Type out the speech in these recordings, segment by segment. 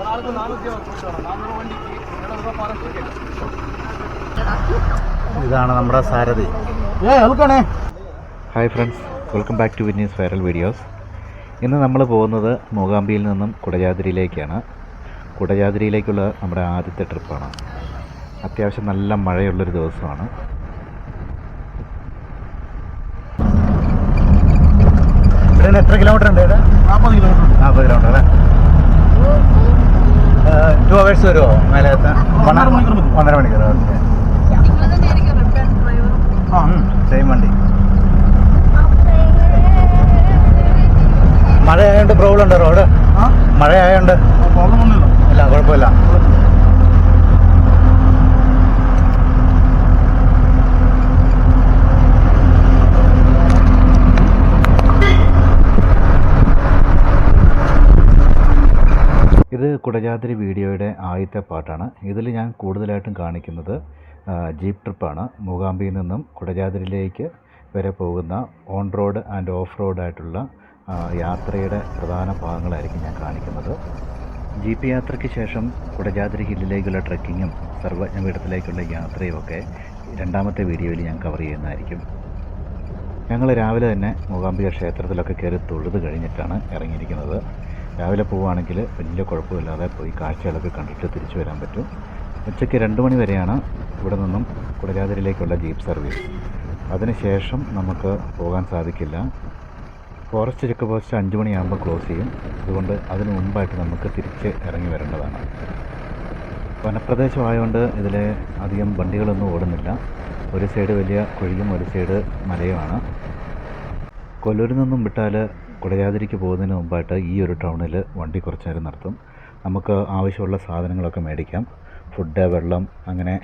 ഒരാൾക്ക് നാനൂറ്റി നാനൂറ് വണ്ടിക്ക് രൂപ ഇതാണ് നമ്മുടെ സാരഥി. ഏ എളുക്കണേ hi friends. Welcome back to Winnie's viral videos. ഇന്ന് നമ്മൾ പോകുന്നത് മൂകാംബിയിൽ നിന്നും കുടജാദ്രിയിലേക്കാണ്. കുടജാദ്രിയിലേക്കുള്ള നമ്മുടെ ആദ്യത്തെ ട്രിപ്പാണ്. അത്യാവശ്യം നല്ല മഴയുള്ളൊരു ദിവസമാണ്. ഇവിടെ എത്ര കിലോമീറ്റർ ഉണ്ട് നാൽപ്പത് കിലോമീറ്റർ നാൽപ്പത് കിലോമീറ്റർ അല്ലേ? ടു അവേഴ്സ് വരുമോ ഒന്നര മണിക്കൂർ ഓക്കെ ആ സെയിം വണ്ടി. മഴ ആയതുകൊണ്ട് പ്രോബ്ലം ഉണ്ടോ റോഡ്? മഴ ആയതുകൊണ്ട് ഇല്ല കുഴപ്പമില്ല. ഇത് കുടജാദ്രി വീഡിയോയുടെ ആദ്യത്തെ പാട്ടാണ്. ഇതിൽ ഞാൻ കൂടുതലായിട്ടും കാണിക്കുന്നത് ജീപ്പ് ട്രിപ്പാണ്. മൂകാംബിയിൽ നിന്നും കുടജാദ്രിയിലേക്ക് വരെ പോകുന്ന ഓൺ റോഡ് ആൻഡ് ഓഫ് റോഡായിട്ടുള്ള യാത്രയുടെ പ്രധാന ഭാഗങ്ങളായിരിക്കും ഞാൻ കാണിക്കുന്നത്. ജീപ്പ് യാത്രയ്ക്ക് ശേഷം കുടജാദ്രി ഹില്ലിലേക്കുള്ള ട്രക്കിങ്ങും സർവജ്ഞപീഠത്തിലേക്കുള്ള യാത്രയുമൊക്കെ രണ്ടാമത്തെ വീഡിയോയിൽ ഞാൻ കവർ ചെയ്യുന്നതായിരിക്കും. ഞങ്ങൾ രാവിലെ തന്നെ മൂകാംബിക ക്ഷേത്രത്തിലൊക്കെ കയറി തൊഴുത് കഴിഞ്ഞിട്ടാണ് ഇറങ്ങിയിരിക്കുന്നത്. രാവിലെ പോവുകയാണെങ്കിൽ വലിയ കുഴപ്പമില്ലാതെ പോയി കാഴ്ചകളൊക്കെ കണ്ടിട്ട് തിരിച്ചു വരാൻ പറ്റും. ഉച്ചയ്ക്ക് രണ്ട് മണി വരെയാണ് ഇവിടെ നിന്നും കുടജാതിരിയിലേക്കുള്ള ജീപ്പ് സർവീസ്. അതിനുശേഷം നമുക്ക് പോകാൻ സാധിക്കില്ല. ഫോറസ്റ്റ് ചെക്ക് പോസ്റ്റ് അഞ്ച് മണിയാകുമ്പോൾ ക്ലോസ് ചെയ്യും. അതുകൊണ്ട് അതിന് മുമ്പായിട്ട് നമുക്ക് തിരിച്ച് ഇറങ്ങി വരേണ്ടതാണ്. വനപ്രദേശമായതുകൊണ്ട് ഇതിൽ അധികം വണ്ടികളൊന്നും ഓടുന്നില്ല. ഒരു സൈഡ് വലിയ കുഴിയും ഒരു സൈഡ് മലയുമാണ്. കൊല്ലൂരിൽ നിന്നും വിട്ടാൽ കുടജാതിരിക്ക് പോകുന്നതിന് മുമ്പായിട്ട് ഈ ഒരു ടൗണിൽ വണ്ടി കുറച്ച് നേരം നിർത്തും നമുക്ക് ആവശ്യമുള്ള സാധനങ്ങളൊക്കെ മേടിക്കാം. ഫുഡ് വെള്ളം അങ്ങനെ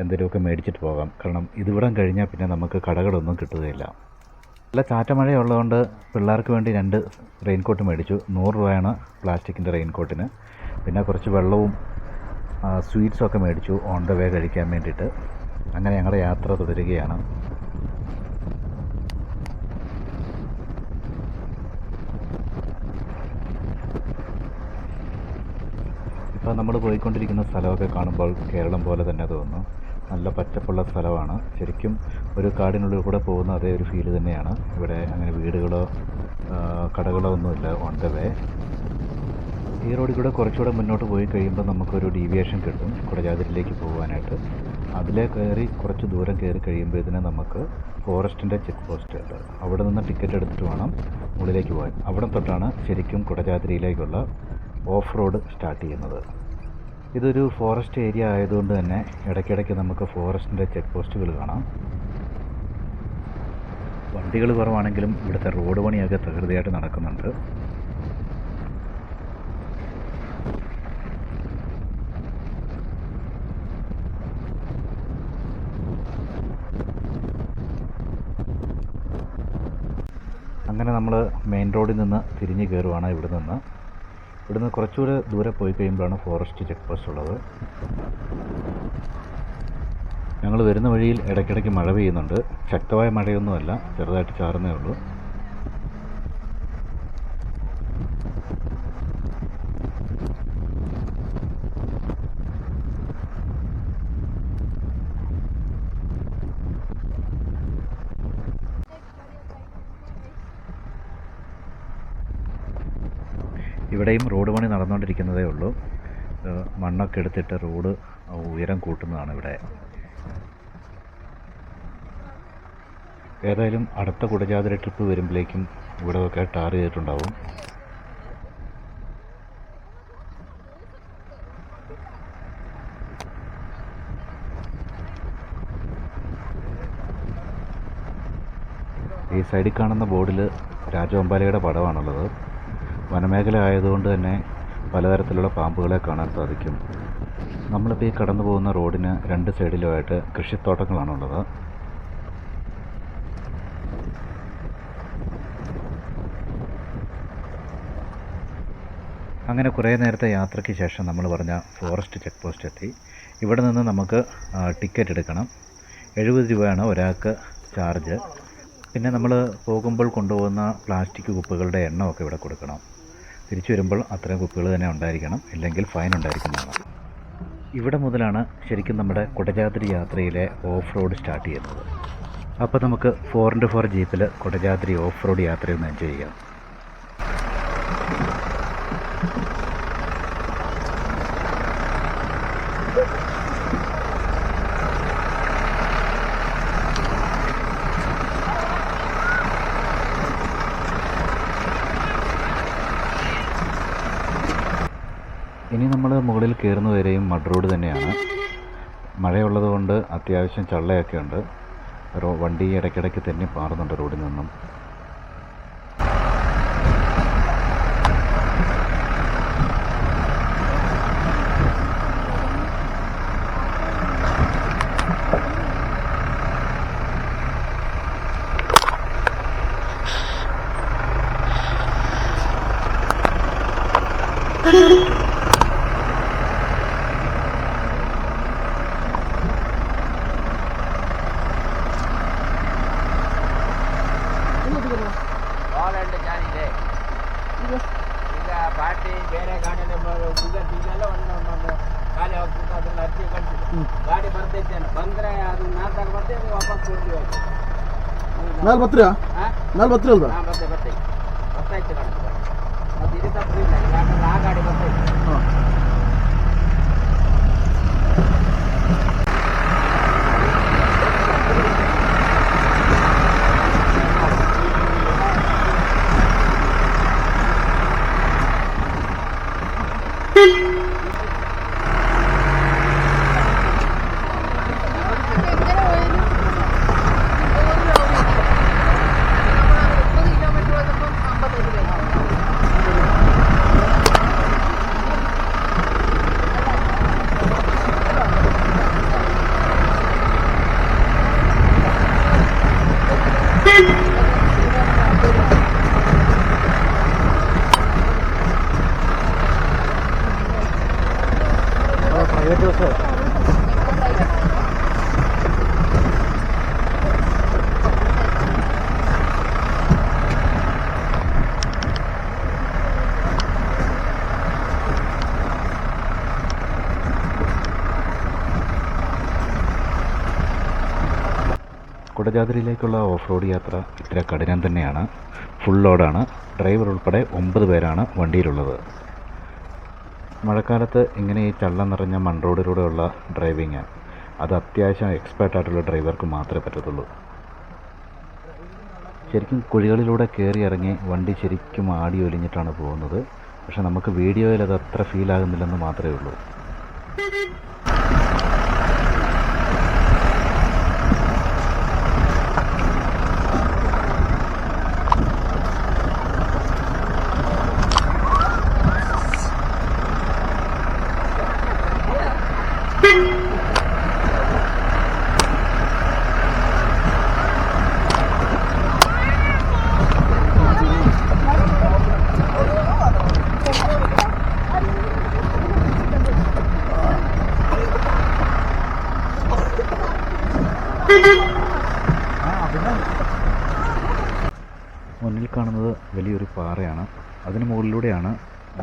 എന്തെങ്കിലുമൊക്കെ മേടിച്ചിട്ട് പോകാം. കാരണം ഇതിവിടം കഴിഞ്ഞാൽ പിന്നെ നമുക്ക് കടകളൊന്നും കിട്ടുകയില്ല. നല്ല ചാറ്റമഴയുള്ളതുകൊണ്ട് പിള്ളേർക്ക് വേണ്ടി രണ്ട് റെയിൻകോട്ട് മേടിച്ചു. നൂറ് രൂപയാണ് പ്ലാസ്റ്റിക്കിന്റെ റെയിൻകോട്ടിന് പിന്നെ കുറച്ച് വെള്ളവും സ്വീറ്റ്സും ഒക്കെ മേടിച്ചു. ഓൺ ദ വേ കഴിക്കാൻ വേണ്ടിയിട്ട്. അങ്ങനെ ഞങ്ങളുടെ യാത്ര തുടരുകയാണ്. ഇപ്പോൾ നമ്മൾ പോയിക്കൊണ്ടിരിക്കുന്ന സ്ഥലമൊക്കെ കാണുമ്പോൾ കേരളം പോലെ തന്നെ തോന്നുന്നു. നല്ല പച്ചപ്പുള്ള സ്ഥലമാണ്. ശരിക്കും ഒരു കാടിനുള്ളിൽ കൂടെ പോകുന്ന അതേ ഒരു ഫീൽ തന്നെയാണ്. ഇവിടെ അങ്ങനെ വീടുകളോ കടകളോ ഒന്നുമില്ല ഓൺ ദ വേ ഈ റോഡിൽ കൂടെ കുറച്ചുകൂടെ മുന്നോട്ട് പോയി കഴിയുമ്പോൾ നമുക്കൊരു ഡീവിയേഷൻ കിട്ടും കുടജാതിരിലേക്ക് പോകാനായിട്ട് അതിലെ കയറി കുറച്ച് ദൂരം കയറി കഴിയുമ്പോൾ ഇതിനെ നമുക്ക് ഫോറസ്റ്റിന്റെ ചെക്ക് പോസ്റ്റ് ഉണ്ട്. അവിടെ നിന്ന് ടിക്കറ്റ് എടുത്തിട്ട് വേണം മുകളിലേക്ക് പോകാൻ അവിടെ തൊട്ടാണ് ശരിക്കും കുടജാതിരിയിലേക്കുള്ള ഓഫ് റോഡ് സ്റ്റാർട്ട് ചെയ്യുന്നത്. ഇതൊരു ഫോറസ്റ്റ് ഏരിയ ആയതുകൊണ്ട് തന്നെ ഇടയ്ക്കിടയ്ക്ക് നമുക്ക് ഫോറസ്റ്റിന്റെ ചെക്ക് പോസ്റ്റുകൾ കാണാം. വണ്ടികൾ കുറവാണെങ്കിലും ഇവിടുത്തെ റോഡ് പണിയൊക്കെ തകൃതിയായിട്ട് നടക്കുന്നുണ്ട്. അങ്ങനെ നമ്മൾ മെയിൻ റോഡിൽ നിന്ന് തിരിഞ്ഞ് കയറുവാണ് ഇവിടെ നിന്ന് ഇവിടുന്ന് കുറച്ചുകൂടെ ദൂരെ പോയി കഴിയുമ്പോഴാണ് ഫോറസ്റ്റ് ചെക്ക് പോസ്റ്റ് ഉള്ളത്. ഞങ്ങൾ വരുന്ന വഴിയിൽ ഇടയ്ക്കിടയ്ക്ക് മഴ പെയ്യുന്നുണ്ട്. ശക്തമായ മഴയൊന്നുമല്ല ചെറുതായിട്ട് ചാറുന്നേ ഉള്ളൂ. ഇവിടെയും റോഡ് പണി നടന്നുകൊണ്ടിരിക്കുന്നതേ ഉള്ളൂ. മണ്ണൊക്കെ എടുത്തിട്ട് റോഡ് ഉയരം കൂട്ടുന്നതാണ് ഇവിടെ. ഏതായാലും അടുത്ത കുടജാതിര ട്രിപ്പ് വരുമ്പോഴേക്കും ഇവിടെ ഒക്കെ ടാർ ചെയ്തിട്ടുണ്ടാവും. ഈ സൈഡിൽ കാണുന്ന ബോർഡിൽ രാജവമ്പാലയുടെ പടമാണുള്ളത് വനമേഖല ആയതുകൊണ്ട് തന്നെ പലതരത്തിലുള്ള പാമ്പുകളെ കാണാൻ സാധിക്കും. നമ്മളിപ്പോൾ ഈ കടന്നു പോകുന്ന റോഡിന് രണ്ട് സൈഡിലുമായിട്ട് കൃഷിത്തോട്ടങ്ങളാണുള്ളത്. അങ്ങനെ കുറേ നേരത്തെ യാത്രയ്ക്ക് ശേഷം നമ്മൾ പറഞ്ഞ ഫോറസ്റ്റ് ചെക്ക് പോസ്റ്റ് എത്തി. ഇവിടെ നിന്ന് നമുക്ക് ടിക്കറ്റ് എടുക്കണം. എഴുപത് രൂപയാണ് ഒരാൾക്ക് ചാർജ്. പിന്നെ നമ്മൾ പോകുമ്പോൾ കൊണ്ടുപോകുന്ന പ്ലാസ്റ്റിക് കുപ്പികളുടെ എണ്ണമൊക്കെ ഇവിടെ കൊടുക്കണം. തിരിച്ചു വരുമ്പോൾ അത്രയും കുപ്പികൾ തന്നെ ഉണ്ടായിരിക്കണം ഇല്ലെങ്കിൽ ഫൈൻ ഉണ്ടായിരിക്കുന്നതാണ്. ഇവിടെ മുതലാണ് ശരിക്കും നമ്മുടെ കുടജാദ്രി യാത്രയിലെ ഓഫ് റോഡ് സ്റ്റാർട്ട് ചെയ്യുന്നത്. അപ്പോൾ നമുക്ക് ഫോർ ഇന്റു ഫോർ ജീപ്പിൽ കുടജാദ്രി ഓഫ് റോഡ് യാത്രയൊന്ന് എൻജോയ് ചെയ്യാം. ഇനി നമ്മൾ മുകളിൽ കയറുന്ന വരെയും മഡ് റോഡ് തന്നെയാണ്. മഴയുള്ളത് കൊണ്ട് അത്യാവശ്യം ചള്ളയൊക്കെ ഉണ്ട്. വണ്ടി ഇടയ്ക്കിടയ്ക്ക് തന്നെ പാറുന്നുണ്ട് റോഡിൽ നിന്നും. Thank you. ನಾಲ್ ಬತ್ರಿಯಾ ನಾಲ್ ಬತ್ರಿ ಅಲ್ದ കുടജാദ്രിയിലേക്കുള്ള ഓഫ് റോഡ് യാത്ര ഇത്ര കഠിനം തന്നെയാണ്. ഫുൾ ലോഡാണ്. ഡ്രൈവർ ഉൾപ്പെടെ ഒമ്പത് പേരാണ് വണ്ടിയിലുള്ളത്. മഴക്കാലത്ത് ഇങ്ങനെ ഈ ചള്ളം നിറഞ്ഞ മൺ റോഡിലൂടെയുള്ള ഡ്രൈവിങ് അത് അത്യാവശ്യം എക്സ്പേർട്ട് ആയിട്ടുള്ള ഡ്രൈവർക്ക് മാത്രമേ പറ്റത്തുള്ളൂ. ശരിക്കും കുഴികളിലൂടെ കയറി ഇറങ്ങി വണ്ടി ശരിക്കും ആടി ഒലിഞ്ഞിട്ടാണ് പോകുന്നത്. പക്ഷെ നമുക്ക് വീഡിയോയിൽ അത് അത്ര ഫീൽ ആകുന്നില്ലെന്ന് മാത്രമേ ഉള്ളൂ.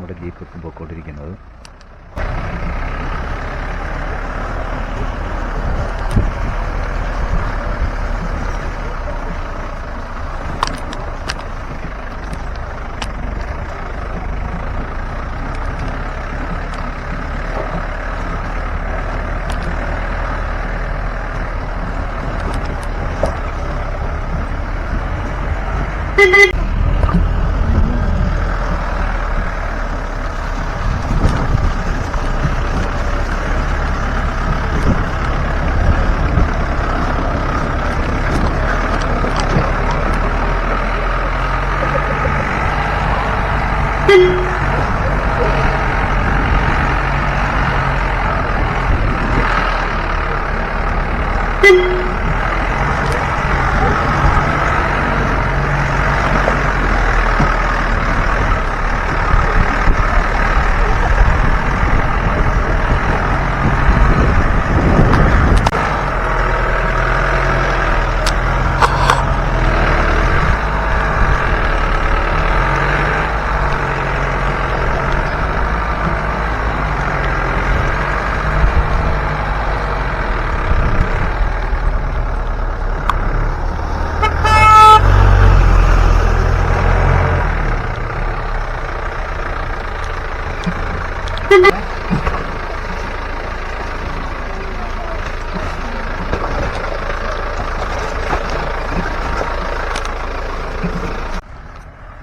നമ്മുടെ ജീപ്പ് ഇപ്പം Captain!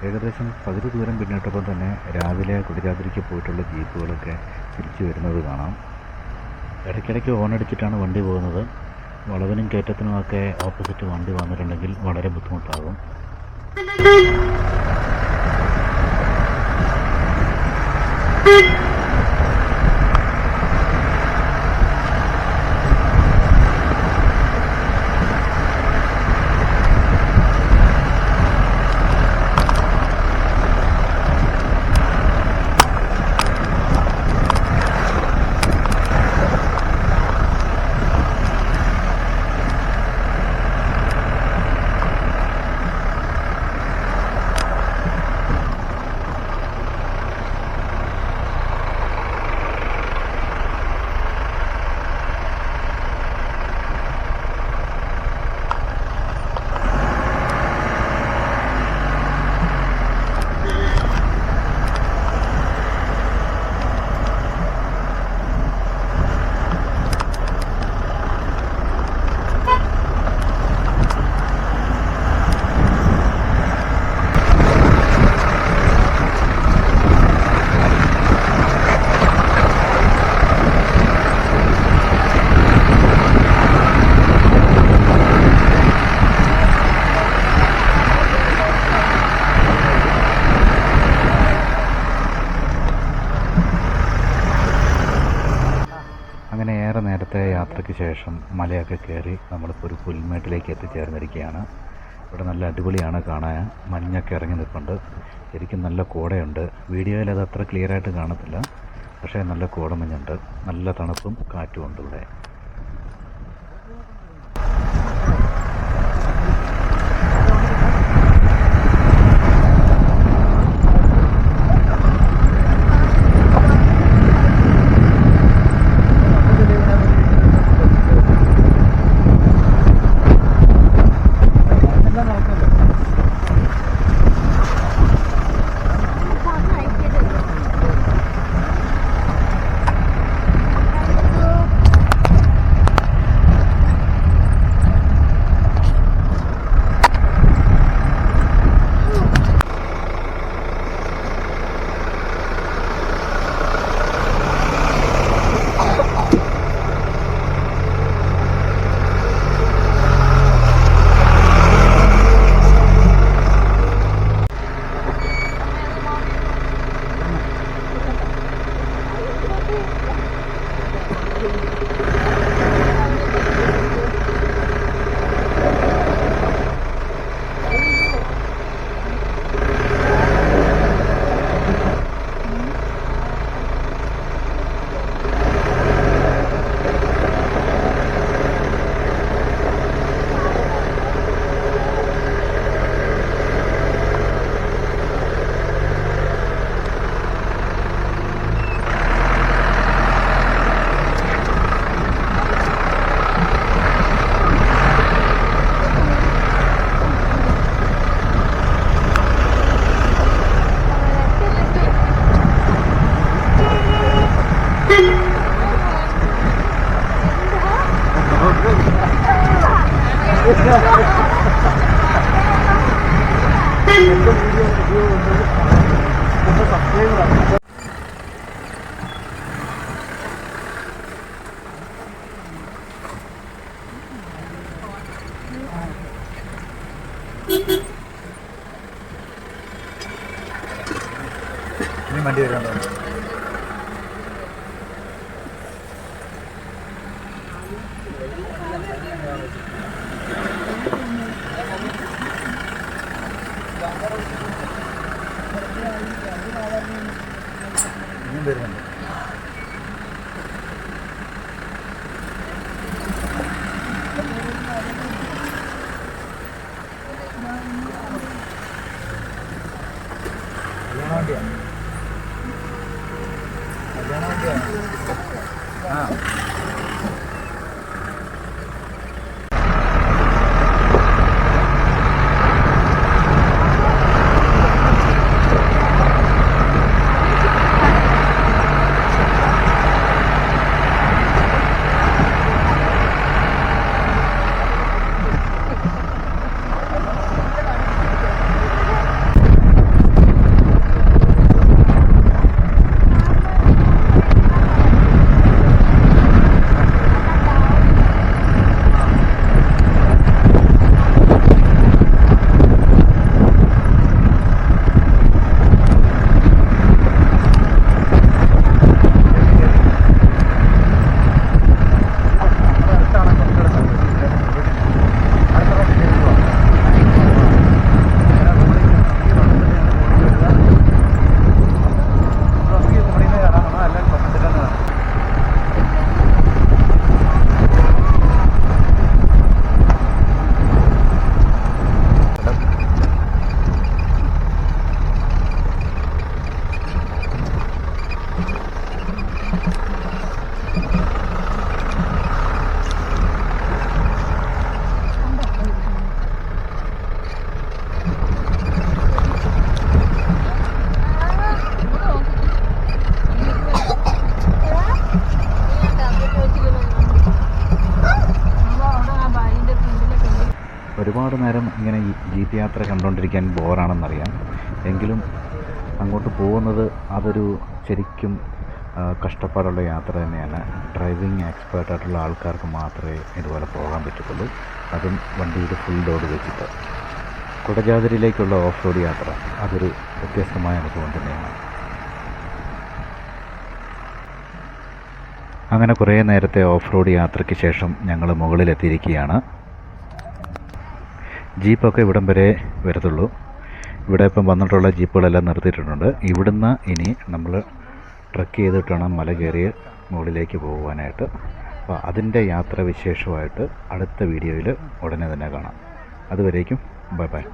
ഏകദേശം പകുതി ദൂരം പിന്നിട്ടപ്പോൾ തന്നെ രാവിലെ കുടിരാതിരിക്ക് പോയിട്ടുള്ള ജീപ്പുകളൊക്കെ തിരിച്ചു വരുന്നത് കാണാം. ഇടയ്ക്കിടയ്ക്ക് ഓണടിച്ചിട്ടാണ് വണ്ടി പോകുന്നത്. വളവിനും കയറ്റത്തിനുമൊക്കെ ഓപ്പോസിറ്റ് വണ്ടി വന്നിട്ടുണ്ടെങ്കിൽ വളരെ ബുദ്ധിമുട്ടാകും. അങ്ങനെ നേരത്തെ യാത്രയ്ക്ക് ശേഷം മലയൊക്കെ കയറി നമ്മളിപ്പോൾ ഒരു പുൽമേട്ടിലേക്ക് എത്തിച്ചേർന്നിരിക്കുകയാണ്. ഇവിടെ നല്ല അടിപൊളിയാണ് കാണാൻ. മഞ്ഞൊക്കെ ഇറങ്ങി നിൽപ്പുണ്ട് ശരിക്കും നല്ല കോടയുണ്ട്. വീഡിയോയിൽ അത് അത്ര ക്ലിയർ ആയിട്ട് കാണത്തില്ല. പക്ഷേ നല്ല കോടമഞ്ഞുണ്ട്. നല്ല തണുപ്പും കാറ്റും ഉണ്ട് ഇവിടെ. ഒരുപാട് നേരം ഇങ്ങനെ ജീപ്പ് യാത്ര കണ്ടുകൊണ്ടിരിക്കാൻ ബോറാണെന്നറിയാം. എങ്കിലും അങ്ങോട്ട് പോകുന്നത് അതൊരു ശരിക്കും കഷ്ടപ്പാടുള്ള യാത്ര തന്നെയാണ്. ഡ്രൈവിംഗ് എക്സ്പേർട്ടായിട്ടുള്ള ആൾക്കാർക്ക് മാത്രമേ ഇതുപോലെ പോകാൻ പറ്റത്തുള്ളൂ. അതും വണ്ടിയിൽ ഫുൾ ലോഡ് വെച്ചിട്ട്. കുടജാതിരിയിലേക്കുള്ള ഓഫ് റോഡ് യാത്ര അതൊരു വ്യത്യസ്തമായ അനുഭവം തന്നെയാണ്. അങ്ങനെ കുറേ നേരത്തെ ഓഫ് റോഡ് യാത്രയ്ക്ക് ശേഷം ഞങ്ങൾ മുകളിലെത്തിയിരിക്കുകയാണ്. ജീപ്പൊക്കെ ഇവിടം വരെ വരത്തുള്ളൂ. ഇവിടെ ഇപ്പം വന്നിട്ടുള്ള ജീപ്പുകളെല്ലാം നിർത്തിയിട്ടുണ്ട്. ഇവിടുന്ന് ഇനി നമ്മൾ ട്രക്ക് ചെയ്തിട്ട് വേണം മല കയറി മുകളിലേക്ക് പോകുവാനായിട്ട് അപ്പോൾ അതിന്റെ യാത്ര വിശേഷമായിട്ട് അടുത്ത വീഡിയോയിൽ ഉടനെ തന്നെ കാണാം. അതുവരേക്കും ബൈ ബൈ.